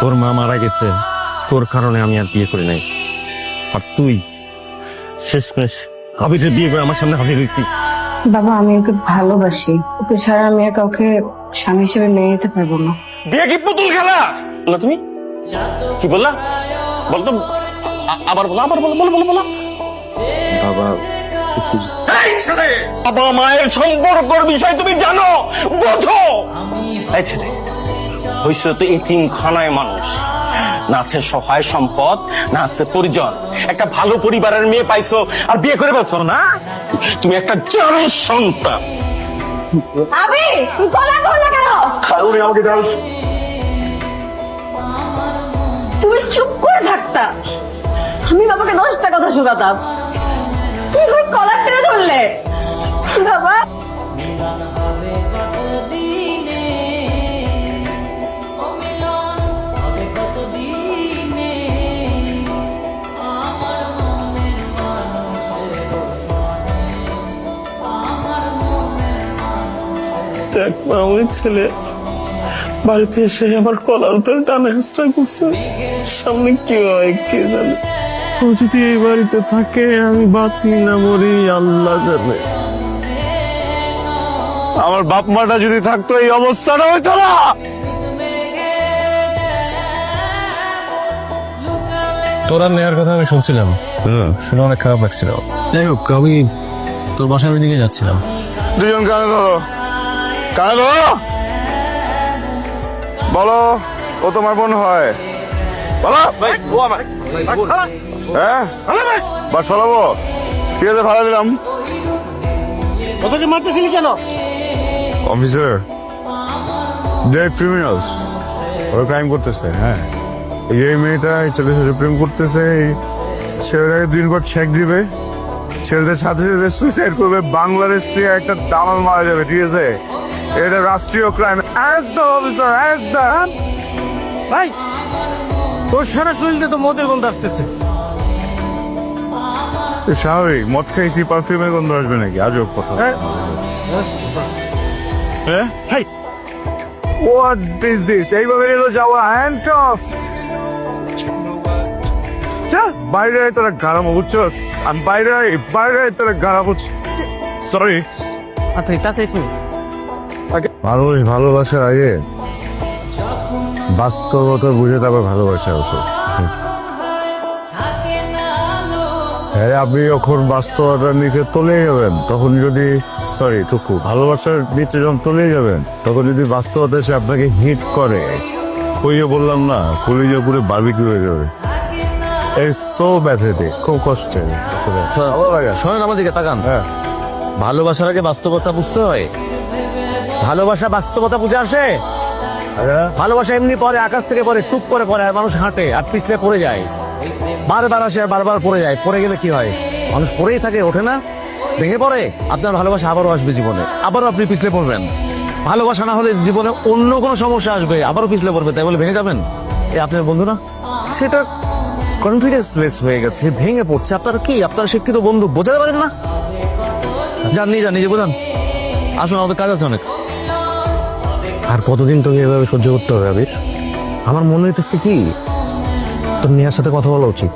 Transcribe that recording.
তোর মা মারা গেছে তোর কারণে আমি আর বিয়ে করি নাই। আর তুই শেষমেশ আবিরের বিয়ে করে আমার সামনে হাজির হয়েছি বাবা আমি ওকে ভালোবাসি। ওকে ছাড়া আমি আর কাউকে স্বামী হিসেবে মেনে নিতে পারব না। বিয়ে কি পুতুল খেলা? না তুমি? কি বললা? বল তো। আবার বলো আবার বলো বলো বলো বলো। বাবা ছেলে! বাবা মায়ের সম্পর্কর বিষয় তুমি জানো বোঝো। এই ছেলে। হইস তো এতিম খানায় মানুষ। না আছে সহায় সম্পদ না আছে পরিজন। একটা ভালো পরিবারের মেয়ে পাইছো আর বিয়ে করে বলছো না? তুমি একটা জান সন্তান। আবি তুই কেন? আমাকে দাও তুমি চুপ করে থাকতা। আমি বাবাকে দশটা কথা শোনাতাম তুই কলা ধরলে? বাবা। দেখ আমার ছেলে বাড়িতে এসে আমার কলার উত্তর টানে হাসটা করছে। সামনে কি হয় কে জানে? ও যদি এই বাড়িতে থাকে আমি বাঁচি না মরি আল্লাহ জানে। আমার বাপ মাটা যদি থাকতো এই অবস্থাটা হইতো না। তোরা নেয়ার কথা আমি শুনছিলাম। শুনে অনেক খারাপ লাগছিল। যাই হোক আমি তোর বাসার ওই দিকে যাচ্ছিলাম। দুজন কানে ধরো। বলো ও তোমার বোন হয়। বলো। হ্যাঁ? বাস। ঠিক আছে ভাড়া দিলাম তোকে মারতেছিলি কেন? অফিসার যে ক্রিমিনালস ওরা ক্রাইম করতেছে হ্যাঁ। এই মেয়েটা এই ছেলের সাথে প্রেম করতেছে এই ছেলেটাকে দিন পর ছেক দিবে। ছেলেদের সাথে সাথে সুইসাইড করবে। বাংলাদেশ থেকে একটা দামাল মারা যাবে ঠিক আছে? এটা রাষ্ট্রীয় crime as the officer as the ভাই তোর সারা শরীরে তো মদের গন্ধ আসতেছে। স্বাভাবিক। মদ খাইছি পারফিউমের গন্ধ আসবে নাকি? আজব কথা। হ্যাঁ। হোয়াট ইজ দিস এইভাবে এলো যাওয়া হ্যান্ডকাফ বাইরে তোরা গারাম বুঝছস? আমি বাইরে বাইরে আয় তোরা গারাম বুঝছ সরি আচ্ছা মানুষ ভালোবাসার আগে বাস্তবতা বুঝে তারপর ভালোবাসা ওষুধ হ্যাঁ আপনি যখন বাস্তবতার নিচে তলে যাবেন তখন যদি সরি টুকু ভালোবাসার নিচে যখন তলে যাবেন তখন যদি বাস্তবতা এসে আপনাকে হিট করে কইয়ে বললাম না কলিজে পুরো বার্বিকি হয়ে যাবে। সো ব্যাথেটিক খুব কষ্টের। শোনেন আমার দিকে তাকান। হ্যাঁ। ভালোবাসার আগে বাস্তবতা বুঝতে হয়। ভালোবাসা বাস্তবতা বুঝে আসে? ভালোবাসা এমনি পরে, আকাশ থেকে পরে, টুক করে পরে, আর মানুষ হাঁটে, আর পিছলে পড়ে যায়। বারবার আসে আর বারবার পড়ে যায়। পড়ে গেলে কি হয়? মানুষ পড়েই থাকে, ওঠে না? ভেঙে পড়ে? আপনার ভালোবাসা আবারও আসবে জীবনে। আবারও আপনি পিছলে পড়বেন। ভালোবাসা না হলে জীবনে অন্য কোনো সমস্যা আসবে। আবারও পিছলে পড়বে, তাই বলে ভেঙে যাবেন? এ আপনার বন্ধু না? সেটা কনফিডেন্স লেস হয়ে গেছে, ভেঙে পড়ছে। আপনার কি? আপনার শিক্ষিত বন্ধু বোঝাতে পারেন না? যান, নিয়ে যান, নিজে বোঝান। আসুন, আমাদের কাজ আছে অনেক। আর কতদিন তোকে এভাবে সহ্য করতে হবে, আবির? আমার মনে হইতেছে কি, তোর মেয়ের সাথে কথা বলা উচিত।